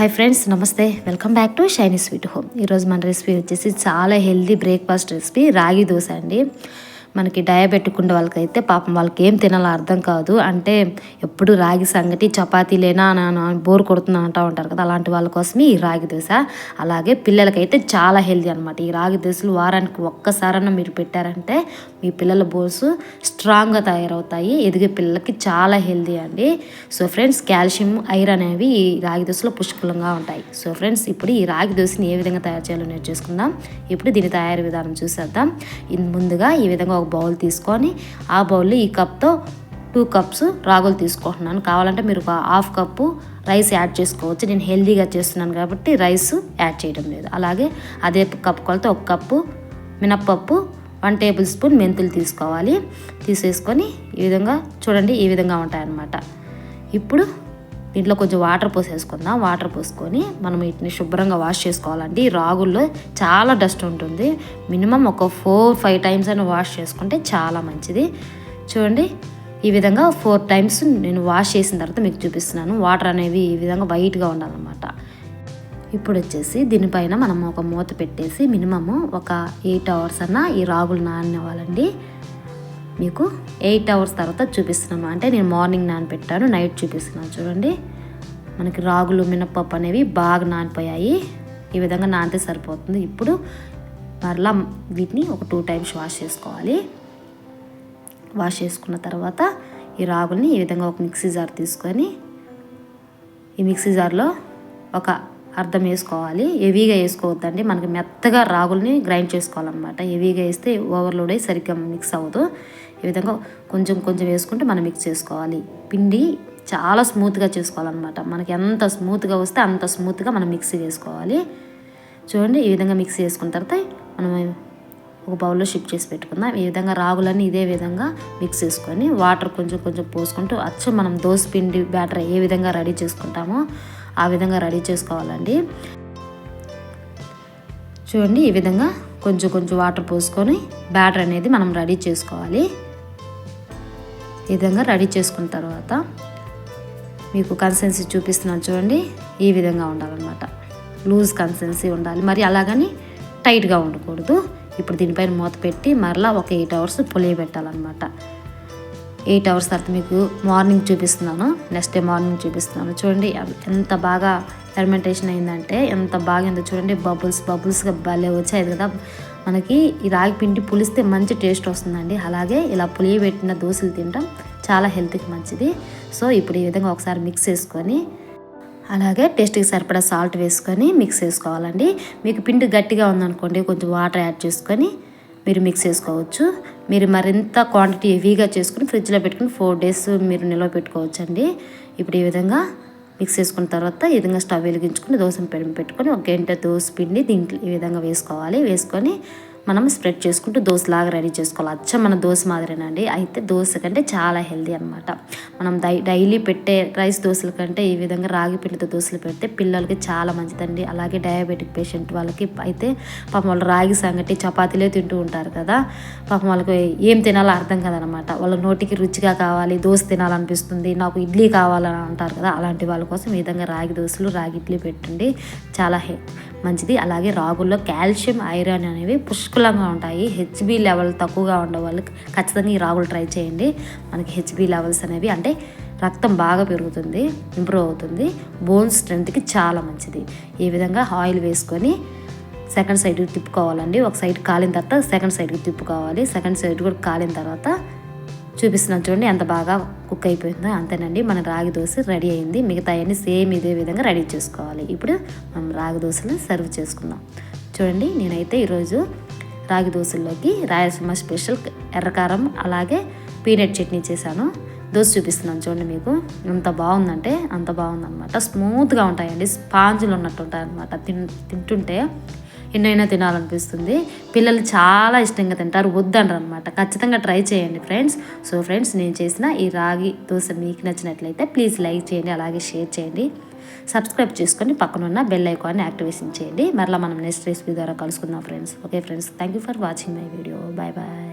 Hi friends నమస్తే. Welcome back to Shiny sweet home ఈరోజు మన రెసిపీ వచ్చేసి చాలా హెల్దీ బ్రేక్ఫాస్ట్ రెసిపీ రాగి దోశ అండి. మనకి డయాబెటిక్ ఉండే వాళ్ళకైతే పాపం వాళ్ళకి ఏం తినాలో అర్థం కాదు. అంటే ఎప్పుడు రాగి సంగటి చపాతీ లేనా బోర్ కొడుతున్నా అంటూ ఉంటారు కదా అలాంటి వాళ్ళ కోసమే ఈ రాగి దోశ. అలాగే పిల్లలకైతే చాలా హెల్దీ అనమాట ఈ రాగి దోశలు వారానికి ఒక్కసారన్నా మీరు పెట్టారంటే మీ పిల్లల బోన్స్ స్ట్రాంగ్గా తయారవుతాయి. ఎదిగే పిల్లలకి చాలా హెల్దీ అండి. సో ఫ్రెండ్స్ కాల్షియం ఐరన్ అనేవి ఈ రాగి దోశలో పుష్కలంగా ఉంటాయి. సో ఫ్రెండ్స్ ఇప్పుడు ఈ రాగి దోశని ఏ విధంగా తయారు చేయాలో నేర్చేసుకుందాం. ఇప్పుడు దీని తయారీ విధానం చూసేద్దాం. ముందుగా ఈ విధంగా ఒక బౌల్ తీసుకొని ఆ బౌల్లో ఈ కప్తో టూ కప్స్ రాగులు తీసుకుంటున్నాను. కావాలంటే మీరు ఒక హాఫ్ కప్పు రైస్ యాడ్ చేసుకోవచ్చు. నేను హెల్దీగా చేస్తున్నాను కాబట్టి రైస్ యాడ్ చేయడం లేదు. అలాగే అదే కప్పు కొలత ఒక కప్పు మినప్పప్పు వన్ టేబుల్ స్పూన్ మెంతులు తీసుకోవాలి. తీసేసుకొని ఈ విధంగా చూడండి ఈ విధంగా ఉంటాయన్నమాట. ఇప్పుడు దీంట్లో కొంచెం వాటర్ పోసేసుకుందాం. వాటర్ పోసుకొని మనం వీటిని శుభ్రంగా వాష్ చేసుకోవాలండి. రాగుల్లో చాలా డస్ట్ ఉంటుంది. మినిమం ఒక ఫోర్ ఫైవ్ టైమ్స్ అయినా వాష్ చేసుకుంటే చాలా మంచిది. చూడండి ఈ విధంగా ఫోర్ టైమ్స్ నేను వాష్ చేసిన తర్వాత మీకు చూపిస్తున్నాను. వాటర్ అనేవి ఈ విధంగా వైట్గా ఉండాలన్నమాట. ఇప్పుడు వచ్చేసి దీనిపైన మనం ఒక మూత పెట్టేసి మినిమము ఒక ఎయిట్ అవర్స్ అన్నా ఈ రాగులు నాననివ్వాలండి. మీకు ఎయిట్ అవర్స్ తర్వాత చూపిస్తున్నాను. అంటే నేను మార్నింగ్ నానపెట్టాను నైట్ చూపిస్తున్నాను చూడండి. మనకి రాగులు మినప్పప్పు అనేవి బాగా నానిపోయాయి. ఈ విధంగా నానితే సరిపోతుంది. ఇప్పుడు మరలా వీటిని ఒక టూ టైమ్స్ వాష్ చేసుకోవాలి. వాష్ చేసుకున్న తర్వాత ఈ రాగుల్ని ఈ విధంగా ఒక మిక్సీ జార్ తీసుకొని ఈ మిక్సీ జార్లో ఒక అర్థం వేసుకోవాలి. హెవీగా వేసుకోవద్దండి. మనకి మెత్తగా రాగుల్ని గ్రైండ్ చేసుకోవాలన్నమాట. హెవీగా వేస్తే ఓవర్లోడ్ అయ్యి సరిగ్గా మిక్స్ అవ్వదు. ఈ విధంగా కొంచెం కొంచెం వేసుకుంటే మనం మిక్స్ చేసుకోవాలి. పిండి చాలా స్మూత్గా చేసుకోవాలన్నమాట. మనకి ఎంత స్మూత్గా వస్తే అంత స్మూత్గా మనం మిక్సీ వేసుకోవాలి చూడండి ఈ విధంగా మిక్సీ చేసుకున్న తర్వాత మనం ఒక బౌల్లో షిఫ్ట్ చేసి పెట్టుకుందాం. ఈ విధంగా రాగులన్నీ ఇదే విధంగా మిక్స్ చేసుకొని వాటర్ కొంచెం కొంచెం పోసుకుంటూ అచ్చం మనం దోశ పిండి బ్యాటర్ ఏ విధంగా రెడీ చేసుకుంటామో ఆ విధంగా రెడీ చేసుకోవాలండి. చూడండి ఈ విధంగా కొంచెం కొంచెం వాటర్ పోసుకొని బ్యాటర్ అనేది మనం రెడీ చేసుకోవాలి. ఈ విధంగా రెడీ చేసుకున్న తర్వాత మీకు కన్సిస్టెన్సీ చూపిస్తున్నాను చూడండి. ఈ విధంగా ఉండాలన్నమాట. లూజ్ కన్సిస్టెన్సీ ఉండాలి. మరి అలాగని టైట్గా ఉండకూడదు. ఇప్పుడు దీనిపైన మూత పెట్టి మరలా ఒక ఎయిట్ అవర్స్ పులియ పెట్టాలన్నమాట ఎయిట్ అవర్స్ తర్వాత మీకు మార్నింగ్ చూపిస్తున్నాను. నెక్స్ట్ డే మార్నింగ్ చూపిస్తున్నాను. చూడండి ఎంత బాగా ఫెర్మెంటేషన్ అయిందంటే ఎంత బాగా చూడండి. బబుల్స్ బబుల్స్గా భలే వచ్చాయి కదా. మనకి ఈ రాగి పిండి పులిస్తే మంచి టేస్ట్ వస్తుందండి. అలాగే ఇలా పులియబెట్టిన దోశలు తినడం చాలా హెల్త్కి మంచిది. సో ఇప్పుడు ఈ విధంగా ఒకసారి మిక్స్ చేసుకొని అలాగే టేస్ట్కి సరిపడా సాల్ట్ వేసుకొని మిక్స్ చేసుకోవాలండి. మీకు పిండి గట్టిగా ఉందనుకోండి కొంచెం వాటర్ యాడ్ చేసుకొని మీరు మిక్స్ చేసుకోవచ్చు. మీరు మరింత క్వాంటిటీ హెవీగా చేసుకుని ఫ్రిడ్జ్లో పెట్టుకుని ఫోర్ డేస్ మీరు నిల్వ పెట్టుకోవచ్చండి. ఇప్పుడు ఈ విధంగా మిక్స్ చేసుకున్న తర్వాత ఈ విధంగా స్టవ్ వెలిగించుకుని దోశ పెట్టుకొని ఒక గంట దోశ పిండి దీంట్లో ఈ విధంగా వేసుకోవాలి. వేసుకొని మనం స్ప్రెడ్ చేసుకుంటూ దోశలాగా రెడీ చేసుకోవాలి. అచ్చ మన దోశ మాదిరేనండి అయితే దోశ కంటే చాలా హెల్దీ అనమాట మనం డై డైలీ పెట్టే రైస్ దోశల కంటే ఈ విధంగా రాగి పిండితో దోశలు పెడితే పిల్లలకి చాలా మంచిదండి. అలాగే డయాబెటిక్ పేషెంట్ వాళ్ళకి అయితే పాపం వాళ్ళు రాగి సంగటి చపాతీలే తింటూ ఉంటారు కదా. పాపం వాళ్ళకి ఏం తినాలో అర్థం కదనమాట వాళ్ళ నోటికి రుచిగా కావాలి దోశ తినాలనిపిస్తుంది నాకు ఇడ్లీ కావాలని అంటారు కదా. అలాంటి వాళ్ళ కోసం ఈ విధంగా రాగి దోశలు రాగి ఇడ్లీ పెట్టండి. చాలా మంచిది. అలాగే రాగుల్లో కాల్షియం ఐరన్ అనేవి పుష్కలంగా ఉంటాయి. హెచ్బి లెవెల్ తక్కువగా ఉండే వాళ్ళకి ఖచ్చితంగా ఈ రాగులు ట్రై చేయండి. మనకి హెచ్బి లెవెల్స్ అనేవి అంటే రక్తం బాగా పెరుగుతుంది ఇంప్రూవ్ అవుతుంది. బోన్ స్ట్రెంత్కి చాలా మంచిది. ఈ విధంగా ఆయిల్ వేసుకొని సెకండ్ సైడ్కి తిప్పుకోవాలండి. ఒక సైడ్ కాలిన తర్వాత సెకండ్ సైడ్కి తిప్పుకోవాలి. సెకండ్ సైడ్ కూడా కాలిన తర్వాత చూపిస్తున్నాను చూడండి ఎంత బాగా కుక్ అయిపోయిందో అంతేనండి. మన రాగి దోశ రెడీ అయింది. మిగతా అన్నీ సేమ్ ఇదే విధంగా రెడీ చేసుకోవాలి. ఇప్పుడు మనం రాగి దోశలు సర్వ్ చేసుకుందాం. చూడండి నేనైతే ఈరోజు రాగి దోశల్లోకి రాయలసీమ స్పెషల్ ఎర్రకారం అలాగే పీనట్ చట్నీ చేశాను. దోశ చూపిస్తున్నాను చూడండి మీకు. ఎంత బాగుందంటే అంత బాగుందన్నమాట. స్మూత్గా ఉంటాయండి. స్పాంజులు ఉన్నట్టు ఉంటాయి అనమాట తిన్ తింటుంటే ఎన్నైనా తినాలనిపిస్తుంది. పిల్లలు చాలా ఇష్టంగా తింటారు. వద్దంటారు అనమాట ఖచ్చితంగా ట్రై చేయండి ఫ్రెండ్స్. సో ఫ్రెండ్స్ నేను చేసిన ఈ రాగి దోశ మీకు నచ్చినట్లయితే ప్లీజ్ లైక్ చేయండి అలాగే షేర్ చేయండి. సబ్స్క్రైబ్ చేసుకొని పక్కనున్న బెల్ ఐకాన్ని యాక్టివేషన్ చేయండి. మరలా మనం నెక్స్ట్ రెసిపీ ద్వారా కలుసుకుందాం friends. Okay friends thank you for watching my video. Bye bye.